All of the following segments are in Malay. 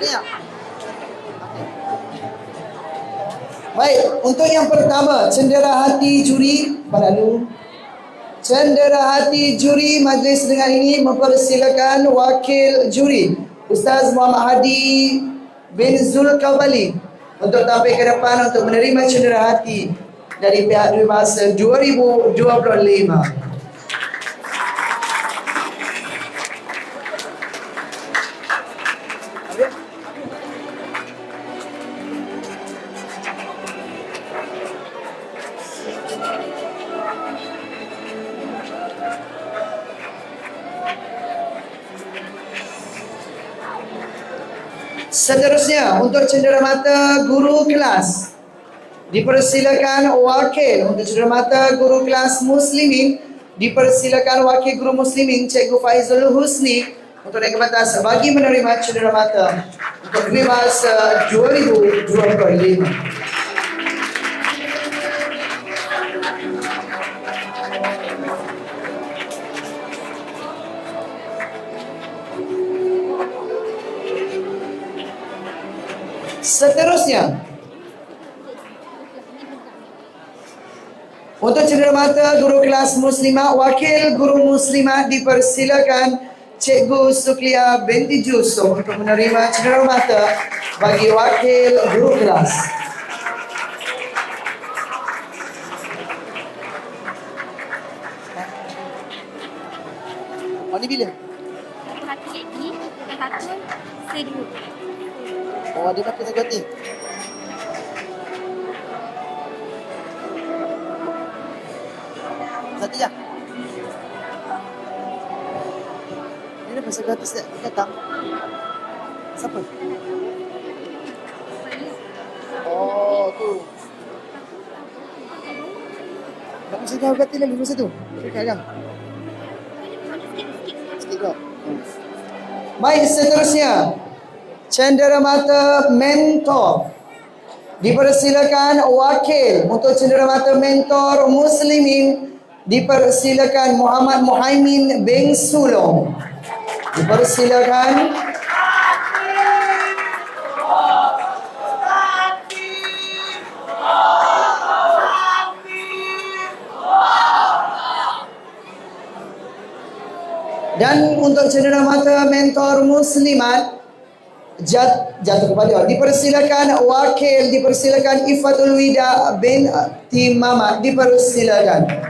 Tanya. Baik, untuk yang pertama, cendera hati juri dulu. Cendera hati juri majlis dengan ini mempersilakan wakil juri Ustaz Muhammad Hadi bin Zulkawali untuk tampil ke depan untuk menerima cendera hati dari pihak Dwi Bahasa 2025. Seterusnya untuk cenderamata guru kelas dipersilakan wakil untuk cenderamata guru kelas muslimin dipersilakan wakil guru muslimin Cikgu Faizul Husni untuk naik ke atas bagi menerima cenderamata untuk Bahasa 2025. Seterusnya Untuk cenderamata guru kelas muslimah Wakil guru muslimah dipersilakan Cikgu Suklia binti Jusuf Untuk menerima cenderamata Bagi wakil guru kelas ni bila? Satu lagi, satu sedua. Oh ada kata saya ganti. Satu je Ini dah pasal kata saya datang. Siapa? Oh tu. Tak bisa tahu kata lagi masa tu? Dekat kan? Sikit kau Baik seterusnya Cenderamata mentor. Dipersilakan wakil untuk cenderamata mentor muslimin. Dipersilakan Muhammad Muhaimin bin Sulong. Dipersilakan. Dan untuk cenderamata mentor muslimat jat, jatuh kepada dipersilakan wakil dipersilakan Ifatul Wida bin Timama. Dipersilakan.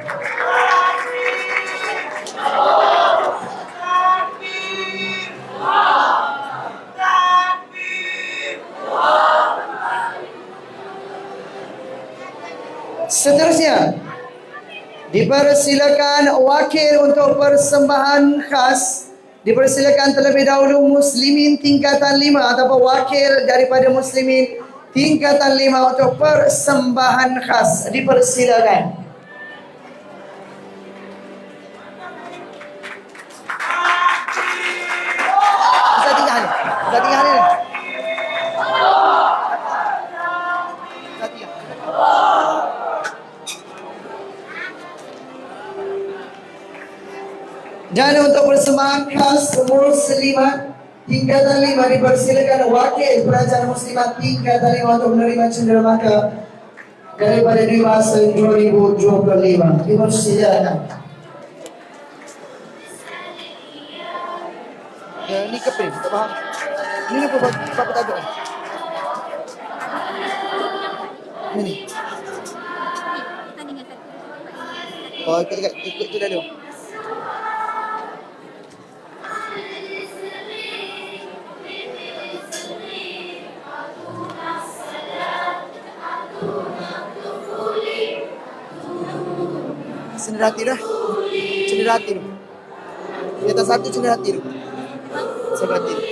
Seterusnya dipersilakan wakil untuk persembahan khas Dipersilakan terlebih dahulu muslimin tingkatan lima ataupun wakil daripada muslimin tingkatan lima untuk persembahan khas. Dipersilakan. Bisa tinggal. Bisa tinggal ni. Dan untuk persembahan khas muslimat tingkatan lima dipersilakan wakil kerajaan muslimat tingkatan lima untuk menerima cenderamata daripada Dwi Bahasa 2025. Dipersilakan. Ya, ini keping, tak faham. Ini apa apa tajuk? Ini. Dengan satu. Oh, ikut ikut ikut ikut dulu. Cendera hati dah. Cendera hati tu. Atas satu cendera hati tu. Cendera hati tu.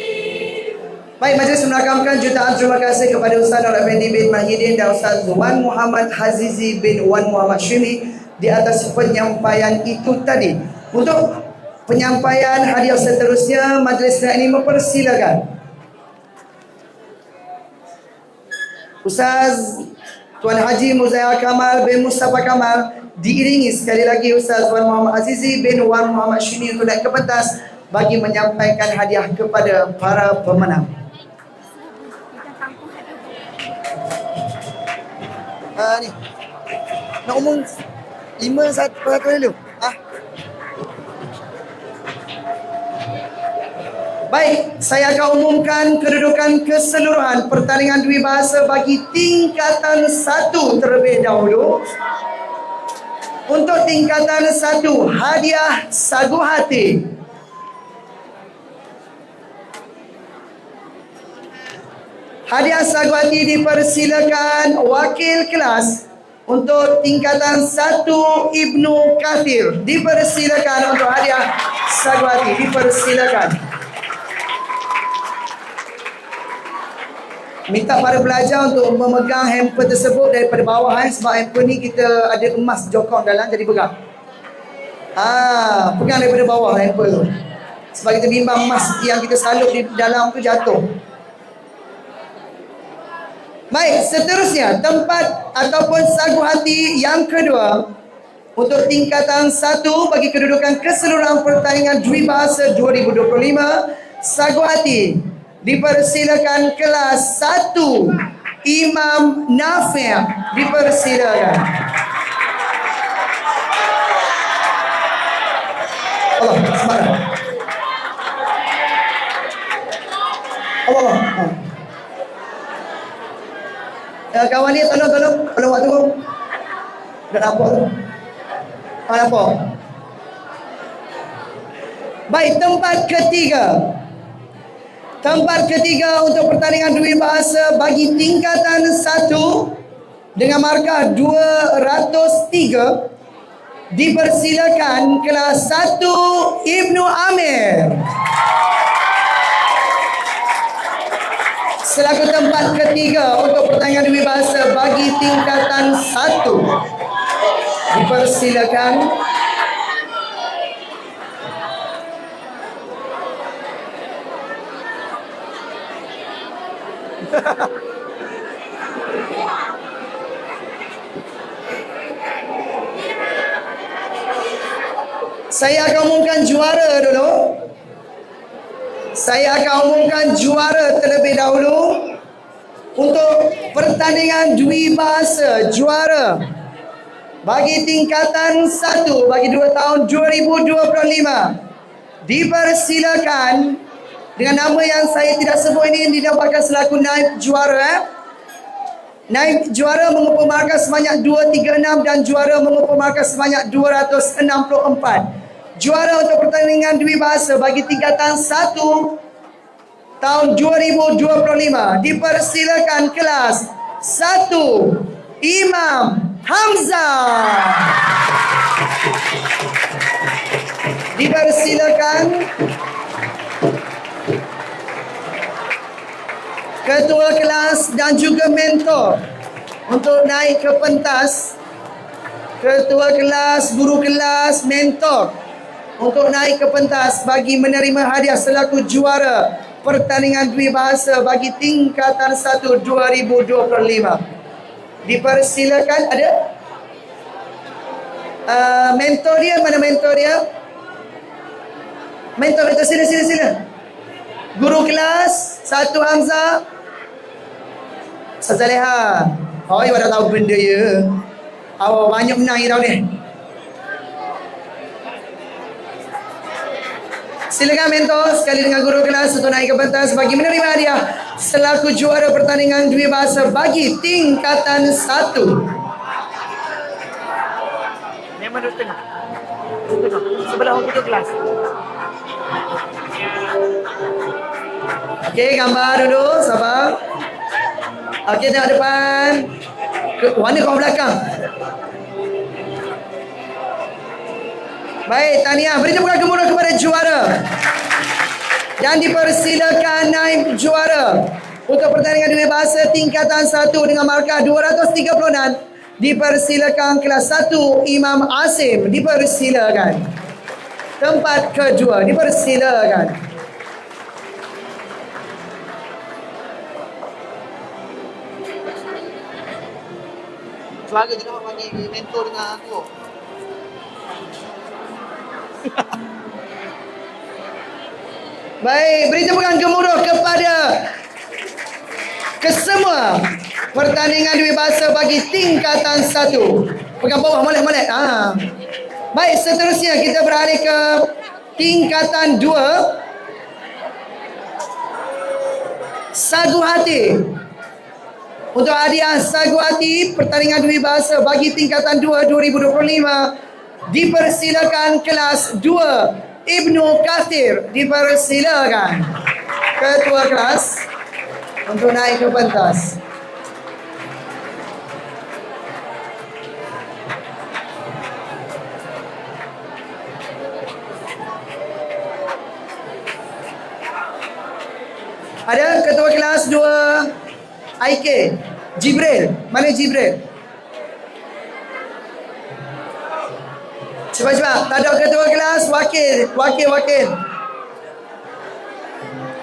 Baik, majlis merakamkan jutaan terima kasih kepada Ustaz Nur Effendi bin Mahidin dan Ustaz Wan Muhammad Hazizi bin Wan Muhammad Syumi di atas penyampaian itu tadi. Untuk penyampaian hadiah seterusnya, majlis ini mempersilakan Ustaz Tuan Haji Muzayyar Kamal bin Mustafa Kamal diiringi sekali lagi Ustaz Wan Muhammad Azizi bin Wan Muhammad Shini untuk naik ke pentas bagi menyampaikan hadiah kepada para pemenang. Uh, ni. Nak umum lima saat pelakon dulu. Ah. Baik, saya akan umumkan kedudukan keseluruhan pertandingan Dwi Bahasa bagi tingkatan satu terlebih dahulu. Untuk tingkatan satu, hadiah sagu hati. Hadiah sagu hati dipersilakan wakil kelas untuk tingkatan satu Ibnu Kathir. Dipersilakan untuk hadiah sagu hati. Dipersilakan. Minta para pelajar untuk memegang hamper tersebut daripada bawah eh, sebab hamper ni kita ada emas jokong dalam jadi pegang. Ah, pegang daripada bawah hamper tu. Sebab kita bimbang emas yang kita salut di dalam tu jatuh. Baik, seterusnya tempat ataupun sagu hati yang kedua untuk tingkatan satu bagi kedudukan keseluruhan pertandingan Dwi Bahasa 2025 sagu hati dipersilakan kelas satu Imam Nafi' dipersilakan. Allah. Allah. Allah. Uh, kawan ni tolong tolong tolong buat turun. Dah nampak tu. Ah nampak. Baik, tempat ketiga. Tempat ketiga untuk pertandingan dua bahasa bagi tingkatan satu dengan markah 203 dipersilakan kelas satu Ibnu Amir. Selaku tempat ketiga untuk pertandingan demi bahasa bagi tingkatan satu. Dipersilakan. Saya akan umumkan juara dulu. Saya akan umumkan juara terlebih dahulu untuk pertandingan dwi bahasa juara bagi tingkatan satu bagi dua tahun 2025 dipersilakan dengan nama yang saya tidak sebut ini didapatkan selaku naib juara eh? Naib juara mengumpul markah sebanyak 236 dan juara mengumpul markah sebanyak 264 juara untuk pertandingan dwi bahasa bagi tingkatan 1 tahun 2025 dipersilakan kelas 1 Imam Hamzah. Dipersilakan ketua kelas dan juga mentor untuk naik ke pentas ketua kelas, guru kelas, mentor untuk naik ke pentas bagi menerima hadiah selaku juara pertandingan dwi bahasa bagi tingkatan 1 2025. Dipersilakan ada uh, mentor dia mana mentor dia? Mentor itu sini sini sini. Guru kelas satu Hamzah. Sazaleha. Oh, ibu dah tahu benda ya. Awak banyak menang tau ni. Silakan mentor sekali dengan guru kelas untuk naik ke pentas bagi menerima hadiah selaku juara pertandingan dua bahasa bagi tingkatan satu. Memang duduk tengah. Sebelah ketua kelas. Okey, gambar dulu, sabar. Okey, tengok depan. Ke, kau belakang? Baik, tahniah. Beri tepukan gemuruh kepada juara. Dan dipersilakan naib juara untuk pertandingan dua bahasa tingkatan 1 dengan markah 236. Dipersilakan kelas 1 Imam Asim. Dipersilakan. Tempat kedua. Dipersilakan. Suara je nak panggil mentor dengan aku. Baik, beri tepukan gemuruh kepada kesemua pertandingan dua bahasa bagi tingkatan satu. Pegang bawah molek-molek. Ha. Baik, seterusnya kita beralih ke tingkatan dua. Sagu hati. Untuk hadiah Sagu Hati pertandingan dua bahasa bagi tingkatan 2 2025 dipersilakan kelas 2 Ibnu Kathir dipersilakan ketua kelas untuk naik ke pentas. Ada ketua kelas 2 IK Jibril. Mana Jibril? Cepat-cepat. Tak ada ketua kelas. Wakil. Wakil, wakil.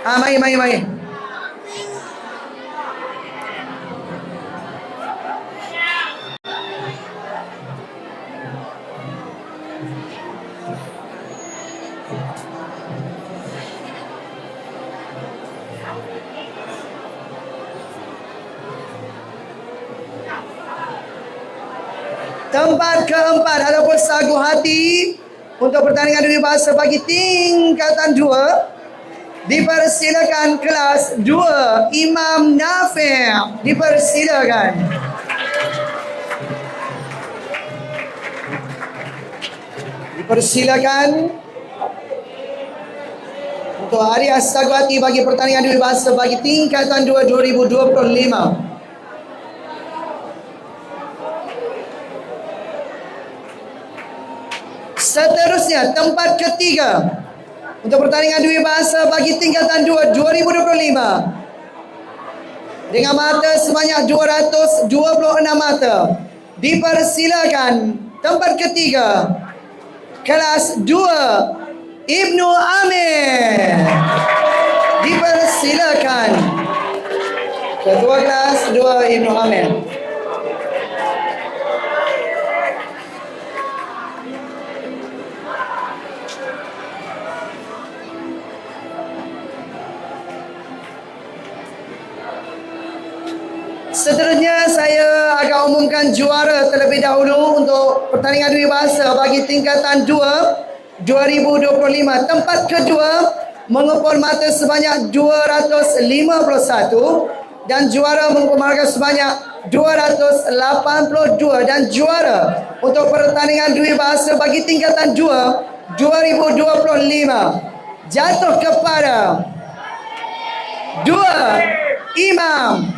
Ah, mari, mari, mari. Tempat keempat ataupun sagu hati untuk pertandingan dunia bahasa bagi tingkatan dua dipersilakan kelas dua Imam Nafi' dipersilakan. Dipersilakan untuk hari sagu hati bagi pertandingan dunia bahasa bagi tingkatan dua 2025. Seterusnya tempat ketiga untuk pertandingan dua bahasa bagi tingkatan 2 2025 dengan mata sebanyak 226 mata dipersilakan tempat ketiga kelas 2 Ibnu Amir. Dipersilakan. Ketua kelas 2 Ibnu Amir Seterusnya saya akan umumkan juara terlebih dahulu untuk pertandingan dua bahasa bagi tingkatan 2 2025. Tempat kedua mengepul mata sebanyak 251 dan juara mengepul mata sebanyak 282 dan juara untuk pertandingan dua bahasa bagi tingkatan 2 2025 jatuh kepada dua Imam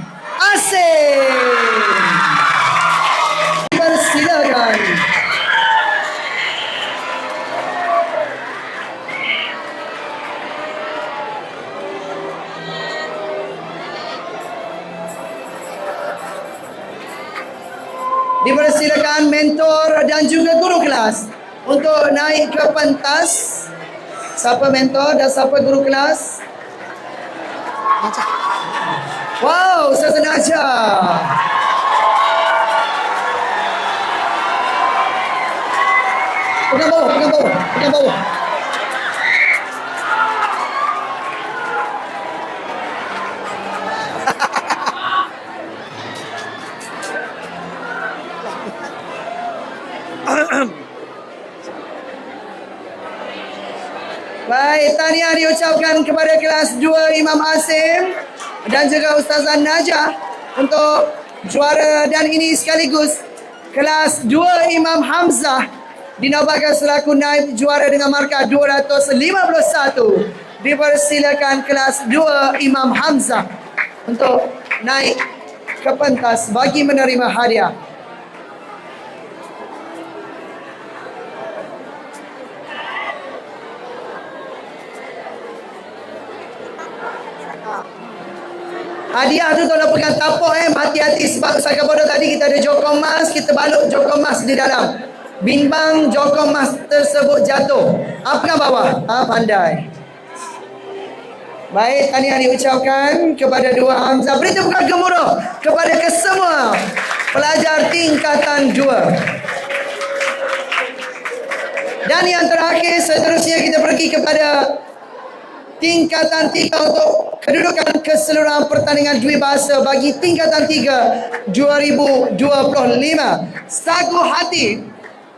Persilakan. Dipersilakan mentor dan juga guru kelas untuk naik ke pentas. Siapa mentor dan siapa guru kelas? Wow, sesengaja. Pegang bawah, pegang bawah, pegang bawah. Baik, tahniah diucapkan kepada kelas 2 Imam Asim dan juga Ustazah Najah untuk juara dan ini sekaligus kelas 2 Imam Hamzah dinobatkan selaku naib juara dengan markah 251. Dipersilakan kelas 2 Imam Hamzah untuk naik ke pentas bagi menerima hadiah. Hadiah tu tolong pegang tapak eh. Hati-hati sebab saya bodoh tadi kita ada jokong emas. Kita balut jokong emas di dalam. Bimbang jokong emas tersebut jatuh. Apa bawah? Ah pandai. Baik, tahniah diucapkan kepada dua Hamzah. Beri tepukan gemuruh kepada kesemua pelajar tingkatan dua. Dan yang terakhir, seterusnya kita pergi kepada tingkatan tiga untuk Kedudukan keseluruhan pertandingan dua bahasa bagi tingkatan 3 2025. Sagu hati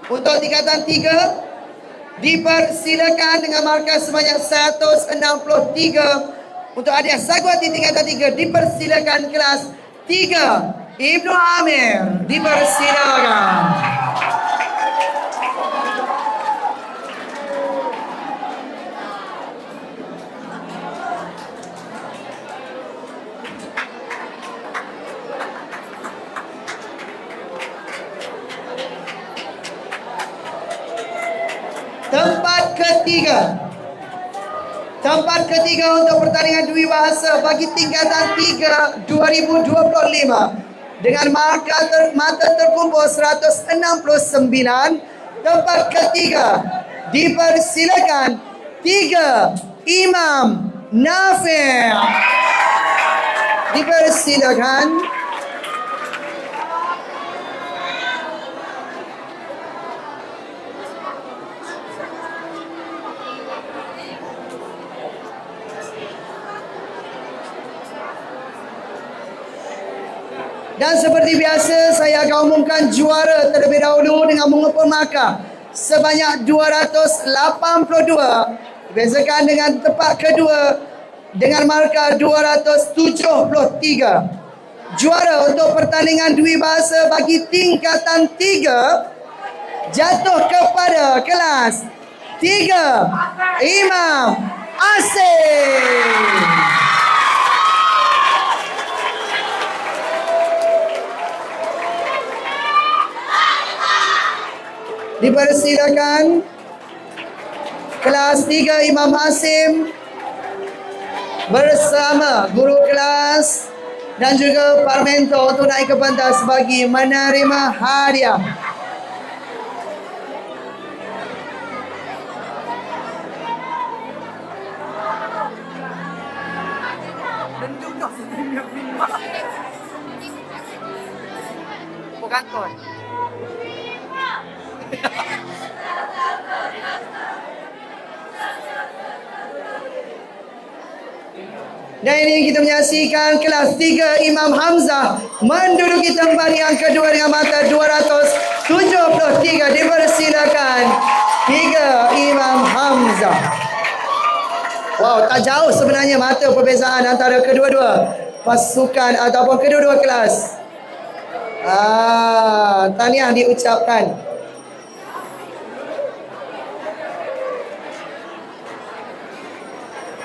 untuk tingkatan 3 dipersilakan dengan markah sebanyak 163 untuk hadiah sagu hati tingkatan 3 dipersilakan kelas 3 Ibnu Amir dipersilakan. Ketiga. Tempat ketiga untuk pertandingan dua bahasa bagi tingkatan 3 2025 dengan markah ter, mata terkumpul 169. Tempat ketiga dipersilakan tiga Imam Nafi' dipersilakan Dan seperti biasa saya akan umumkan juara terlebih dahulu dengan mengepul markah. Sebanyak 282 bezakan dengan tempat kedua dengan markah 273 juara untuk pertandingan dua bahasa bagi tingkatan 3 jatuh kepada kelas 3 Imam Asim Dipersilakan kelas 3 Imam Hasim bersama guru kelas dan juga Pak Mentor untuk naik ke pentas bagi menerima hadiah. Kon. Dan ini kita menyaksikan kelas 3 Imam Hamzah menduduki tempat yang kedua dengan mata 273 dipersilakan 3 Imam Hamzah. Wow, tak jauh sebenarnya mata perbezaan antara kedua-dua pasukan ataupun kedua-dua kelas. Ah, tahniah diucapkan.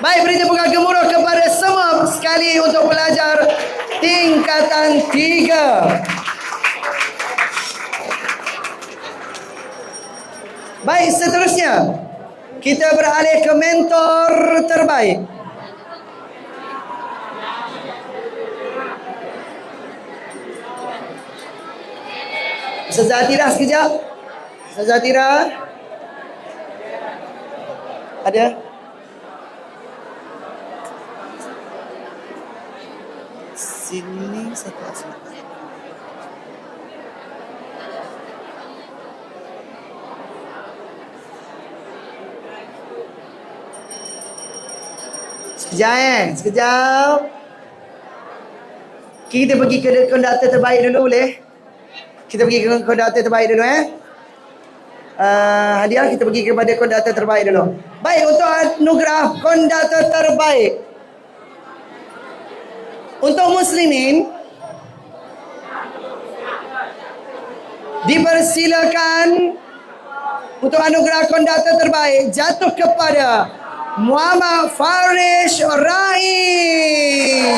Baik, beri tepukan gemuruh kepada semua sekali untuk pelajar tingkatan tiga. Baik, seterusnya kita beralih ke mentor terbaik. Ustazah Atira sekejap. Ustazah Atira. Ada? Sini satu asal. Sekejap eh, sekejap. Kita pergi ke konduktor terbaik dulu boleh? Kita pergi ke konduktor terbaik dulu eh. Uh, hadiah kita pergi kepada konduktor terbaik dulu. Baik untuk anugerah konduktor terbaik. Untuk muslimin dipersilakan untuk anugerah konduktor terbaik jatuh kepada Muhammad Farish Rahim.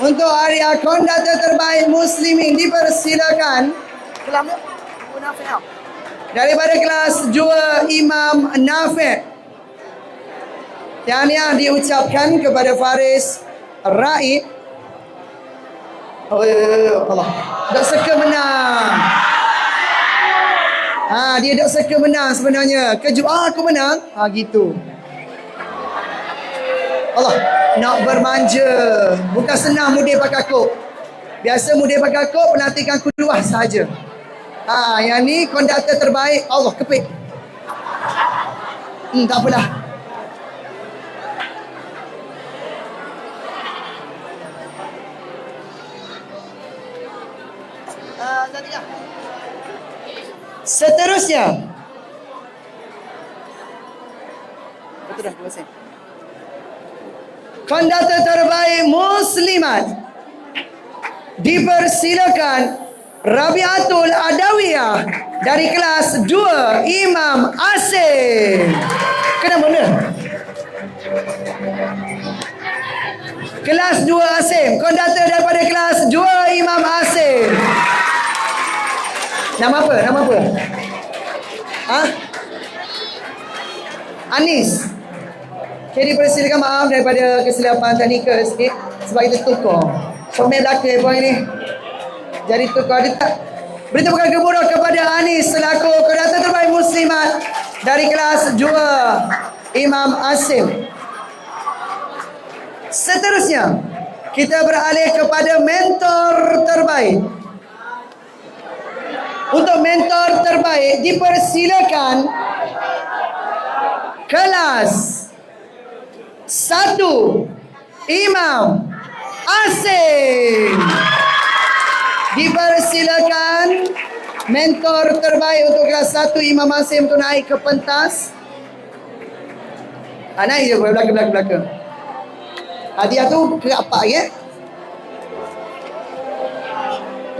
Untuk area konduktor terbaik muslimin dipersilakan daripada kelas 2 Imam Nafi' Tahniah diucapkan kepada Faris Raib. Oh, Allah. Tak seka menang. Ha, dia tak seka menang sebenarnya. Kejut, ah, aku menang. Ha, gitu. Allah, nak bermanja. Bukan senang mudir pakai kok. Biasa mudir pakai kok, pelantikan kedua saja. Ha, yang ni konduktor terbaik. Allah, kepik. Hmm, tak apalah. Seterusnya. Betul dah, sen. Konduktor terbaik muslimat dipersilakan Rabiatul Adawiyah dari kelas 2 Imam Asim. Kena mana? Kelas 2 Asim. Konduktor daripada kelas 2 Imam Asim. Nama apa? Nama apa? Ha? Anis. Okay, dipersilakan maaf daripada kesilapan teknikal sikit sebab kita tukar. Somel belakang poin ni. Jadi tukar dia tak Beri tepukan gemuruh kepada Anis selaku konduktor terbaik muslimat dari kelas 2 Imam Asim. Seterusnya, kita beralih kepada mentor terbaik. Untuk mentor terbaik dipersilakan kelas satu Imam Asim. Dipersilakan mentor terbaik untuk kelas satu Imam Asim untuk naik ke pentas. Ah, naik je belakang belakang belakang. Hadiah tu ke apa ya?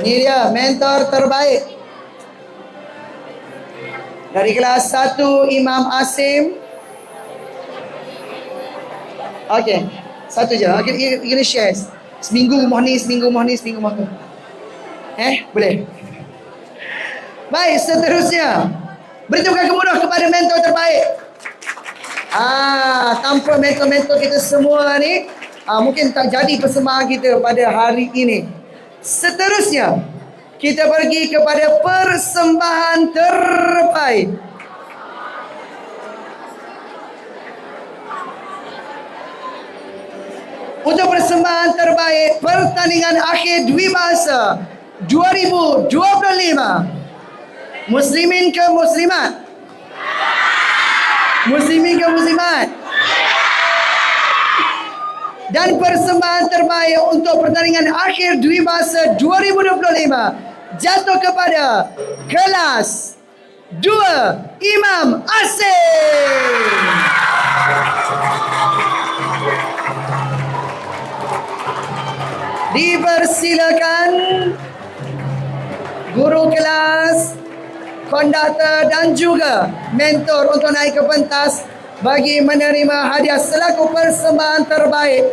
Ni dia mentor terbaik. Dari kelas 1 Imam Asim. Okey. Satu je. Okey, you, you gonna share. Seminggu rumah ni, seminggu rumah ni, seminggu rumah tu. Eh, boleh. Baik, seterusnya. Beritahukan kemudah kepada mentor terbaik. Ah, tanpa mentor-mentor kita semua ni, ah, mungkin tak jadi persembahan kita pada hari ini. Seterusnya, kita pergi kepada persembahan terbaik. Untuk persembahan terbaik pertandingan akhir Dwi Bahasa 2025. Muslimin ke muslimat? Muslimin ke muslimat? Dan persembahan terbaik untuk pertandingan akhir Dwi Bahasa 2025 jatuh kepada kelas 2 Imam Asim. Dipersilakan guru kelas, konduktor dan juga mentor untuk naik ke pentas bagi menerima hadiah selaku persembahan terbaik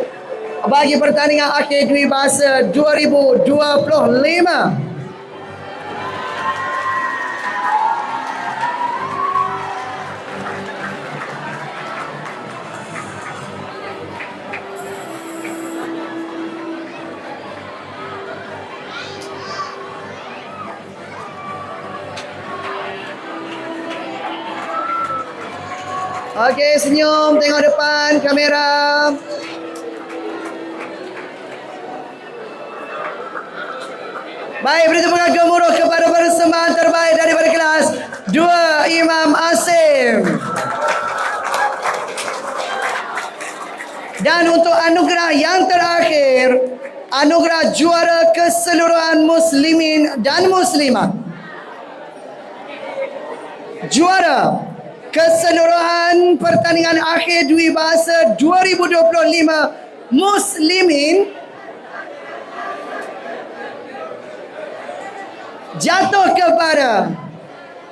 bagi pertandingan akhir Dwi Bahasa 2025. Okey, senyum, tengok depan kamera. Baik, beri tepukan gemuruh kepada persembahan terbaik daripada kelas 2 Imam Asim. Dan untuk anugerah yang terakhir, anugerah juara keseluruhan muslimin dan muslimat. Juara keseluruhan pertandingan akhir Dwi Bahasa 2025 Muslimin jatuh kepada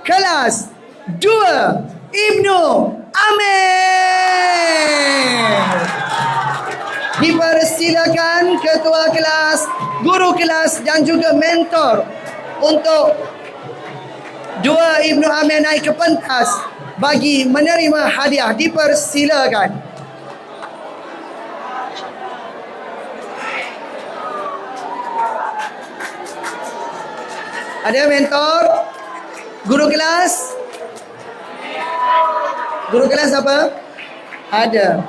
kelas 2 Ibnu Amir. Dipersilakan ketua kelas, guru kelas dan juga mentor untuk dua Ibnu Amir naik ke pentas bagi menerima hadiah dipersilakan. Ada mentor? Guru kelas? Guru kelas apa? Ada.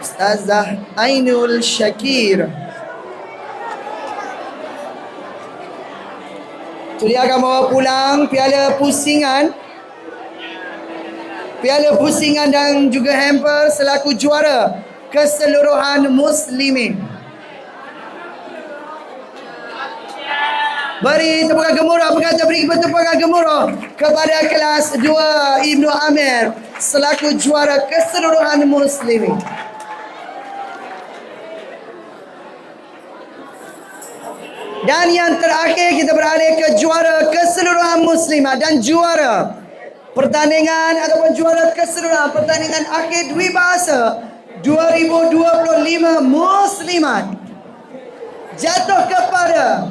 Ustazah Ainul Syakir. Tu dia akan bawa pulang piala pusingan. Piala pusingan dan juga hamper selaku juara keseluruhan muslimin. Beri tepukan gemuruh. Apa kata beri tepukan gemuruh kepada kelas 2 Ibnu Amir selaku juara keseluruhan muslimin. Dan yang terakhir kita beralih ke juara keseluruhan muslimah dan juara pertandingan ataupun juara keseluruhan pertandingan akhir dwi bahasa 2025 muslimat jatuh kepada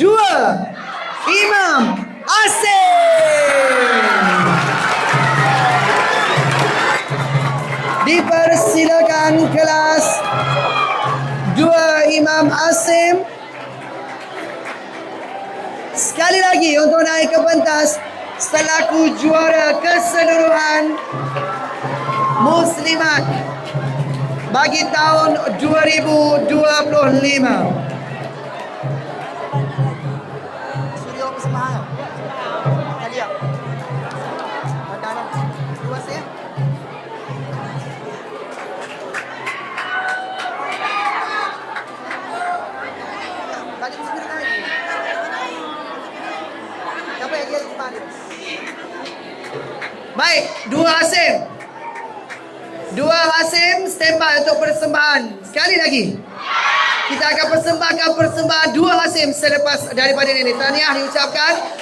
dua Imam Asim. Dipersilakan kelas dua Imam Asim Sekali lagi untuk naik ke pentas selaku juara keseluruhan muslimat bagi tahun 2025. Dua Asim. Dua Asim standby untuk persembahan. Sekali lagi. Kita akan persembahkan persembahan dua Asim selepas daripada ini. Tahniah diucapkan